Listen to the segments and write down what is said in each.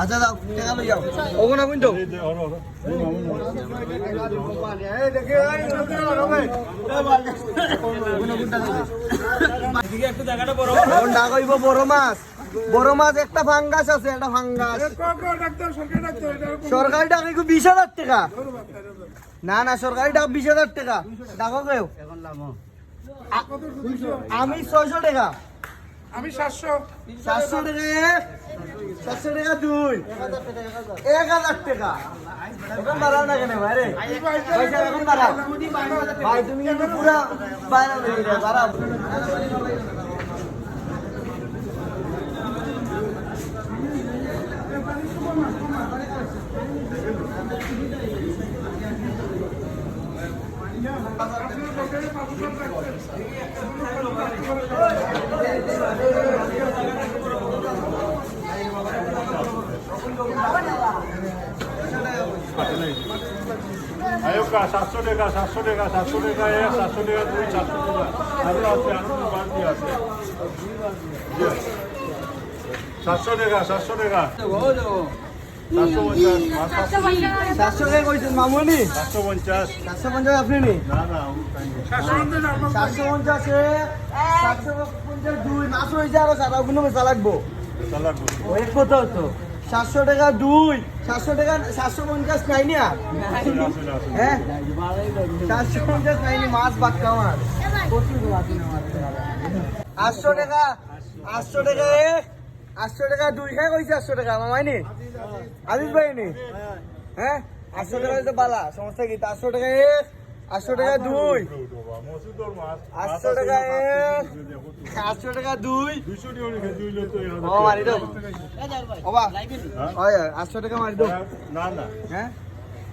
আচ্ছা দাও টাকা লই যাও। ওগো না বুঝতো এই দে হর হর এই মামুন কোন ডাক হইব বড় মাছ। বড় মাছ একটা ফাঙ্গাস আছে একটা ফাঙ্গাস। সরকারি ডাক একটু বিশ হাজার টাকা। না না সরকারি ডাক বিশ হাজার টাকা। ডাকো কেউ। আমি ছয়শো টাকা। আমি সাতশো। সাতশো টাকা সাতশো টাকা দুই, এক হাজার টাকা। বাড়াও না কেন ভাই রে? এখন বাড়াও। ভাই, তুমি পুরা বাড়াও বাড়াও। আয়োকা সাতশো টাকা সাতশো টাকা। সাতশো টাকা এক সাতশো টাকা দুই চারশো টাকা আছে সাতশো টাকা সাতশো টাকা সাতশো টাকা দুই সাতশো টাকা সাতশো পঞ্চাশ নাই না হ্যাঁ সাতশো পঞ্চাশ নাইনি মাছ বাক্কা আমার আটশো টাকা আটশো টাকা আটশো টাকা দুই খাই কইছে আটশো টাকা মামাইনি আজিজ ভাই নি? হ্যাঁ? আটশো টাকা তো বালা সমস্যা কি? আটশো টাকা এক আটশো টাকা দুই। আটশো টাকা এক আটশো টাকা দুই। দুইশো ও মারি দাও। হ্যাঁ? আটশো টাকা মারি দাও। না না। হ্যাঁ?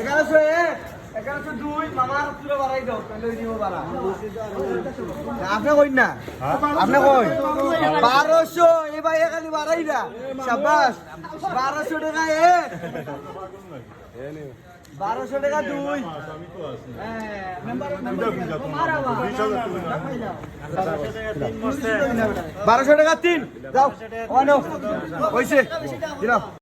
এগারোশো এক। এগারোশো দুই মামার তুলে বাড়াই দাও আপনি কই না? আপনি কই বারোশো এ ভাই খালি বাড়াই না সাবাস বারোশো টাকা এক। বারোশো টাকা দুই। হ্যাঁ, তুমি না বারোশো টাকা তিন যাও। হয়েছে